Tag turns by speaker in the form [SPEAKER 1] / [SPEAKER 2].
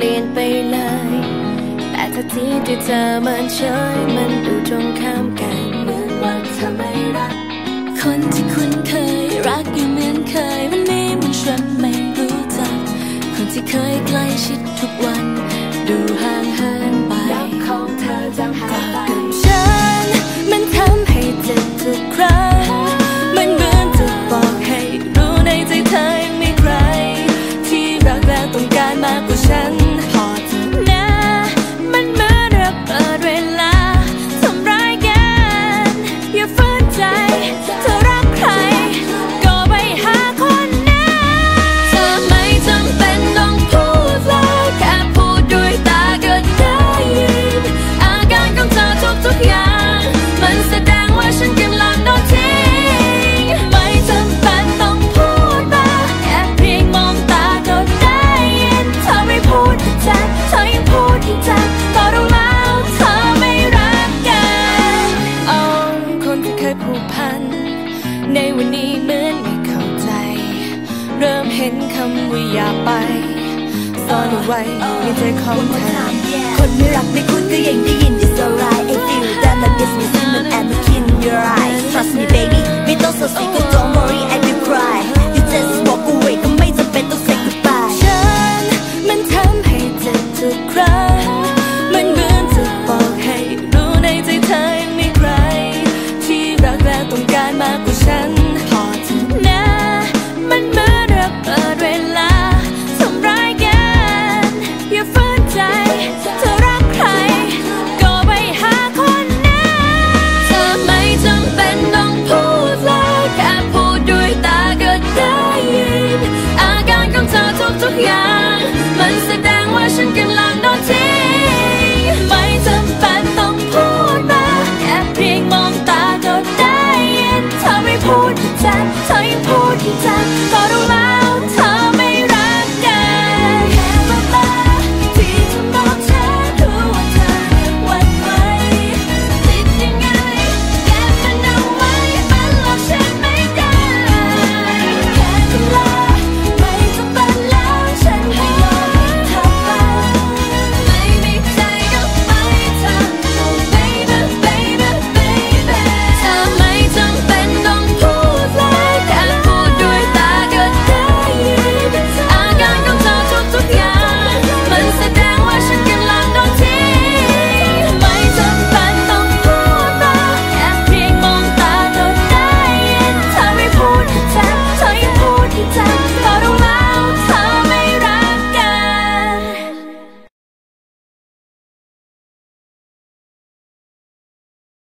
[SPEAKER 1] ปลี่ยนไปเลย แต่ทัทีที่เธอมันเฉยมันดูตรงข้ามกันเหมือนว่าเธอไม่รัก คนที่คุ้นเคยรักยังเหมือนเคยวันนี้มันฉันไม่รู้จัก คนที่เคยใกล้ชิดทุกวัน ดูห่างเหินไปรักของ
[SPEAKER 2] เ
[SPEAKER 1] ธอ
[SPEAKER 2] จ
[SPEAKER 1] างหายไป ในวันนี้เหมือนไม่เข้าใจ เริ่มเห็นคำว่าอย่าไปซ่อนเอาไว้ในใจของเธอ
[SPEAKER 2] คนไม่รักไม่คุ้นก็ยังได้ยินได้